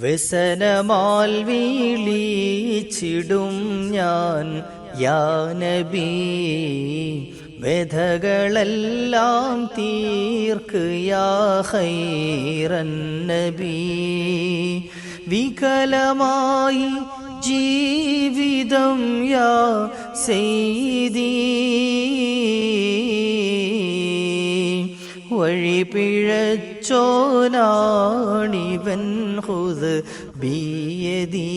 വ്യസനമാൽ വീളിച്ചിടും ഞാൻ. യാനബി വ്യഥകളെല്ലാം തീർക്ക് യാ ഹൈറൻ നബി. വികലമായി ജീവിതം യാ സെയ്തീ വഴി പിഴച്ചോനാണിവൻ ഹുത് ബിയദീ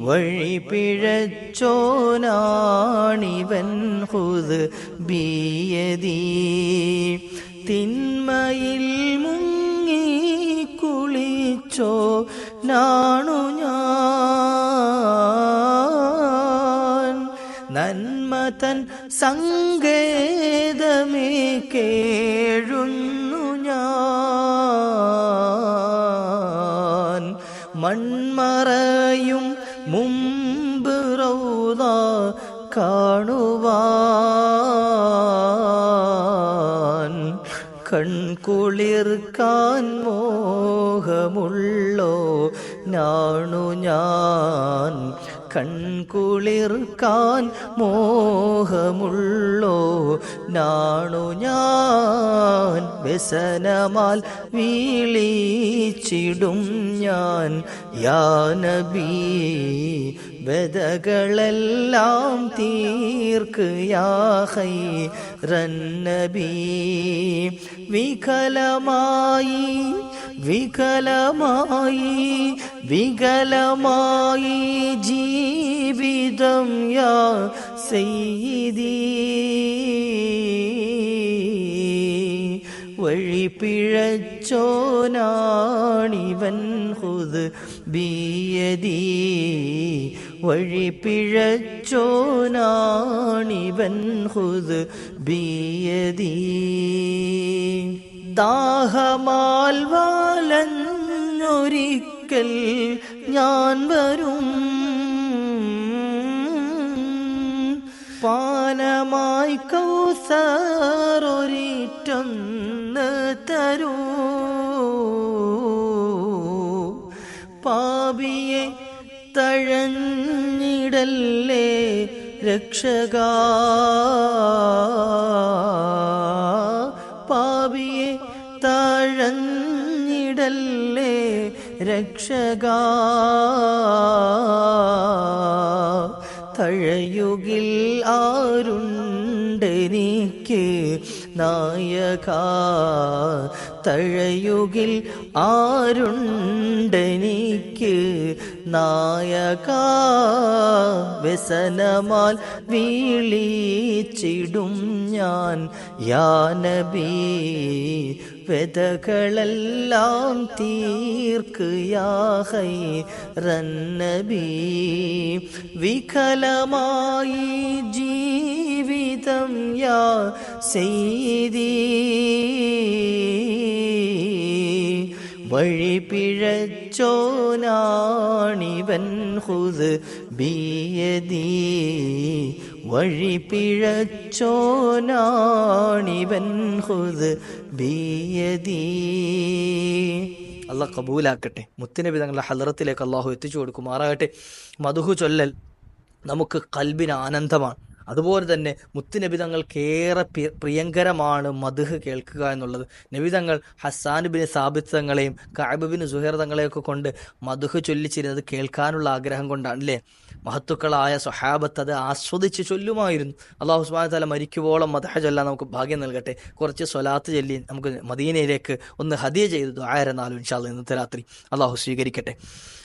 വഴി പിഴച്ചോലാണിവൻ ഹുത് ബിയദീ തിന്മയിൽ മുങ്ങി കുളിച്ചോ നാണു ഞാൻ. നന്മ സങ്കേതമേ കേഴുന്നു മൺമറയും മുമ്പ് റൗദ കാണുവാൻ കൺകുളിർക്കാൻ മോഹമുള്ളോ നാണു ഞാൻ കൺകുളിർക്കാൻ മോഹമുള്ളോ? നാണു ഞാൻ വ്യസനമാൽ വീളിച്ചിടും ഞാൻ. യാനബി വെതകളെല്ലാം തീർക്ക് യാഹൈ റന്നബി വികലമായി വികലമായി വികലമായി ജീവിതം യാ സെയ്തീ വഴി പിഴച്ചോനാണിവൻ ഹുദ് ബിയദീ. വഴി പിഴച്ചോനാണിവൻ ഹുദ് ബിയദീ. ദാഹമാൽ വാലഞ്ഞൊരിക്കൽ ഞാൻ വരും. പാനമായി കൗസറൊരിറ്റൊന്ന് തരൂ. പാപിയെ തഴഞ്ഞിടല്ലേ രക്ഷക. രക്ഷക തഴയുകിൽ ആരുണ്ടെനിക്ക് നായക തഴയുകിൽ ആരുണ്ടെനിക്ക് നായക വ്യസനമാൽ വീളിച്ചിടും ഞാൻ. യാനബി വെതകളെല്ലാം തീർക്ക് യാഹൈ റന്നബി വികലമായി ജീവിതം യാ സെയ്തീ വഴി പിഴച്ചോനാണിവൻ ഹുത് ബിയദീ വഴി അള്ളാഹ് കബൂലാക്കട്ടെ. മുത്തുനബി തങ്ങളുടെ ഹലറത്തിലേക്ക് അള്ളാഹു എത്തിച്ചു കൊടുക്കുമാറാകട്ടെ. മധുഹു ചൊല്ലൽ നമുക്ക് കൽബിന് ആനന്ദമാണ്. അതുപോലെ തന്നെ മുത്തുനബി തങ്ങൾക്കേറെ പ്രിയങ്കരമാണ് മധുഹ് കേൾക്കുക എന്നുള്ളത്. നബി തങ്ങൾ ഹസാൻ ബിൻ സാബിത് തങ്ങളെയും കാബ് ബിൻ സുഹേർ തങ്ങളെയൊക്കെ കൊണ്ട് മധുഹ് ചൊല്ലിച്ചിരുന്നത് കേൾക്കാനുള്ള ആഗ്രഹം കൊണ്ടാണ് അല്ലേ മഹത്തുക്കളായ സ്വഹാബത്ത് അത് ആസ്വദിച്ച് ചൊല്ലുമായിരുന്നു. അള്ളാഹു സുബാന തല മരിക്കുവോളം മധഹ ചൊല്ലാൻ നമുക്ക് ഭാഗ്യം നൽകട്ടെ. കുറച്ച് സ്വലാത്ത് ചൊല്ലി നമുക്ക് മദീനയിലേക്ക് ഒന്ന് ഹദിയ ചെയ്തു ആയിരുന്നാലും ഇൻഷാല്ല ഇന്നത്തെ രാത്രി. അള്ളാഹു സ്വീകരിക്കട്ടെ.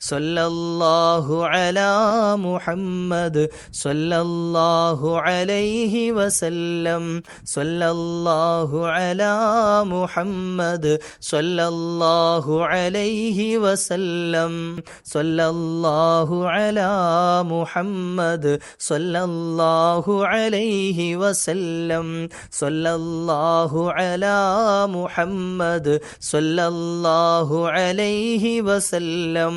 സൊല്ലല്ലാഹു അലാ മുഹമ്മദ് സൊല്ലല്ലാഹു അലൈഹി വസല്ലം സൊല്ലല്ലാഹു അലാ മുഹമ്മദ് സൊല്ലല്ലാഹു അലൈഹി വസല്ലം സൊല്ലല്ലാഹു അലാ മുഹമ്മദ് സൊല്ലല്ലാഹു അലൈഹി വസല്ലം സൊല്ലല്ലാഹു അലാ മുഹമ്മദ് സൊല്ലല്ലാഹു അലൈഹി വസല്ലം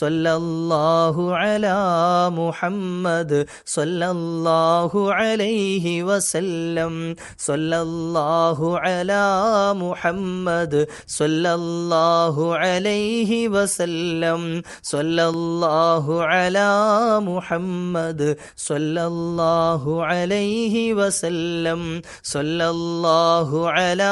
സൊല്ലല്ലാഹു അല മുഹമ്മദ് സൊല്ലല്ലാഹു അലൈഹി വസല്ലം. സൊല്ലല്ലാഹു അല മുഹമ്മദ് സൊല്ലല്ലാഹു അലൈഹി വസല്ലം. സൊല്ലല്ലാഹു അല മുഹമ്മദ് സൊല്ലല്ലാഹു അലൈഹി വസല്ലം. സൊല്ലല്ലാഹു അല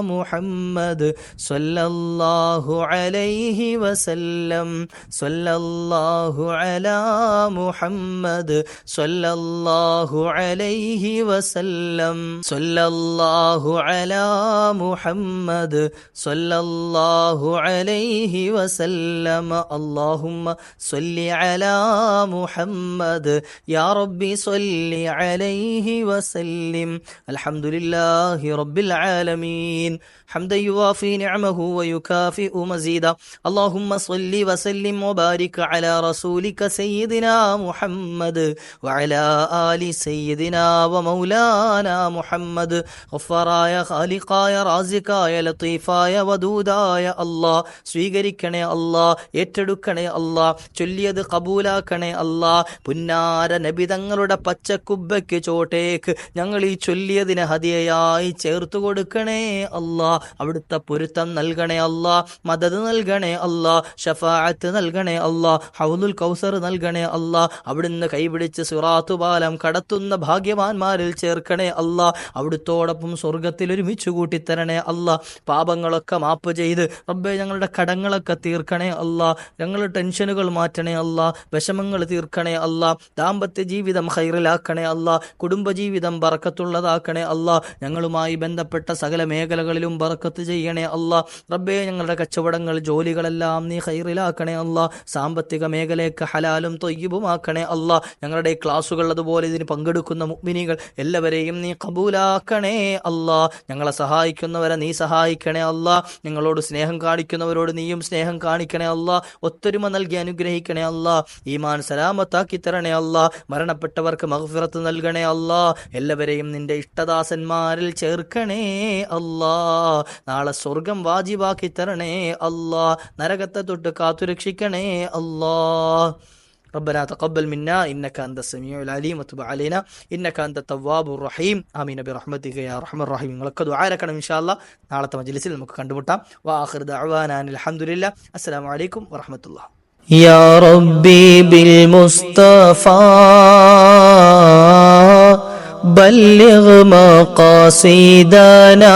മുഹമ്മദ് സൊല്ലല്ലാഹു അലൈഹി വസല്ലം. സല്ലല്ലാഹു അലാ മുഹമ്മദ് സല്ലല്ലാഹു അലൈഹി വസല്ലം. സല്ലല്ലാഹു അലാ മുഹമ്മദ് സല്ലല്ലാഹു അലൈഹി വസല്ലം. അല്ലാഹുമ്മ സല്ലി അലാ മുഹമ്മദ്. യാ റബ്ബി സല്ലി അലൈഹി വസല്ലം. അൽഹംദുലില്ലാഹി റബ്ബിൽ ആലമീൻ. ഹംദ യുവാഫി നിഅമഹു വയുകാഫി മസീദ. അല്ലാഹുമ്മ സല്ലി വസല്ലിം وبارك على رسولك سيدنا محمد وعلى آل سيدنا ومولانا محمد غفراയ ഖാലിഖായ റാസിഖായ ലത്തീഫായ വദൂദായ അല്ലാ സ്വീകരിക്കണേ അല്ലാ ഏറ്റെടുക്കണേ അല്ലാ ചൊല്ലിയത് കബൂലാക്കണേ അല്ലാ പുന്നാര നബി നബിതങ്ങളുടെ പച്ചക്കുബയ്ക്ക് ചോട്ടേക്ക് ഞങ്ങൾ ഈ ചൊല്ലിയതിനെ ഹതിയായി ചേർത്തു കൊടുക്കണേ അല്ലാ അവിടുത്തെ പൊരുത്തം നൽകണേ അല്ലാ മദത് നൽകണേ അല്ലാ ഷഫാഅത്ത് നൽകണേ അല്ലാ. ഹൗലുൽ കൗസർ നൽകണേ അല്ലാ. അവിടുന്ന് കൈപിടിച്ച് സിറാത്തു പാലം കടത്തുന്ന ഭാഗ്യവാന്മാരിൽ ചേർക്കണേ അല്ലാ. അവിടുത്തോടൊപ്പം സ്വർഗത്തിൽ ഒരുമിച്ച് കൂട്ടിത്തരണേ അല്ല. പാപങ്ങളൊക്കെ മാപ്പ് ചെയ്ത് റബ്ബെ ഞങ്ങളുടെ കടങ്ങളൊക്കെ തീർക്കണേ അല്ല. ഞങ്ങളുടെ ടെൻഷനുകൾ മാറ്റണേ അല്ല. വിഷമങ്ങൾ തീർക്കണേ അല്ല. ദാമ്പത്യ ജീവിതം ഹൈറിലാക്കണേ അല്ല. കുടുംബജീവിതം ബറക്കത്തുള്ളതാക്കണേ അല്ല. ഞങ്ങളുമായി ബന്ധപ്പെട്ട സകല മേഖലകളിലും ബറക്കത്ത് ചെയ്യണേ അല്ല. റബ്ബെ ഞങ്ങളുടെ കച്ചവടങ്ങൾ ജോലികളെല്ലാം നീ ഹൈറിലാക്കണേ സാമ്പത്തിക മേഖലയൊക്കെ ഹലാലും തൊയ്യബുമാക്കണേ അല്ല ഞങ്ങളുടെ ക്ലാസ്സുകൾ അതുപോലെ ഇതിന് പങ്കെടുക്കുന്ന മുഗ്മിനികൾ എല്ലാവരെയും നീ കബൂലാക്കണേ അല്ല ഞങ്ങളെ സഹായിക്കുന്നവരെ നീ സഹായിക്കണേ അല്ല ഞങ്ങളോട് സ്നേഹം കാണിക്കുന്നവരോട് നീയും സ്നേഹം കാണിക്കണേ അല്ല ഒത്തൊരുമ നൽകി അനുഗ്രഹിക്കണേ അല്ല ഈമാൻ സലാമത്താക്കി തരണേ അല്ല മരണപ്പെട്ടവർക്ക് മഹഫിറത്ത് നൽകണേ അല്ല എല്ലാവരെയും നിന്റെ ഇഷ്ടദാസന്മാരിൽ ചേർക്കണേ അല്ലാ നാളെ സ്വർഗം വാജിവാക്കി തരണേ അല്ലാ നരകത്തെ തൊട്ട് കാത്തുരക്ഷിക്കണേ അല്ലാ ربنا تقبل منا إنك أنت السميع العليم وتب علينا إنك أنت التواب الرحيم آمين برحمتك يا أرحم الراحمين നിങ്ങളൊക്കെ ദുആരക്കണം ഇൻഷാ അല്ലാ നാളത്തെ മജ്ലിസിൽ നമുക്ക് കണ്ടുമുട്ടാം വാഖിർ ദഅവാന അനിൽ ഹംദുലില്ലാ അസ്സലാമു അലൈക്കും വറഹ്മത്തുള്ളാഹി يا ربي بالمصطفى بلغ مقاصدنا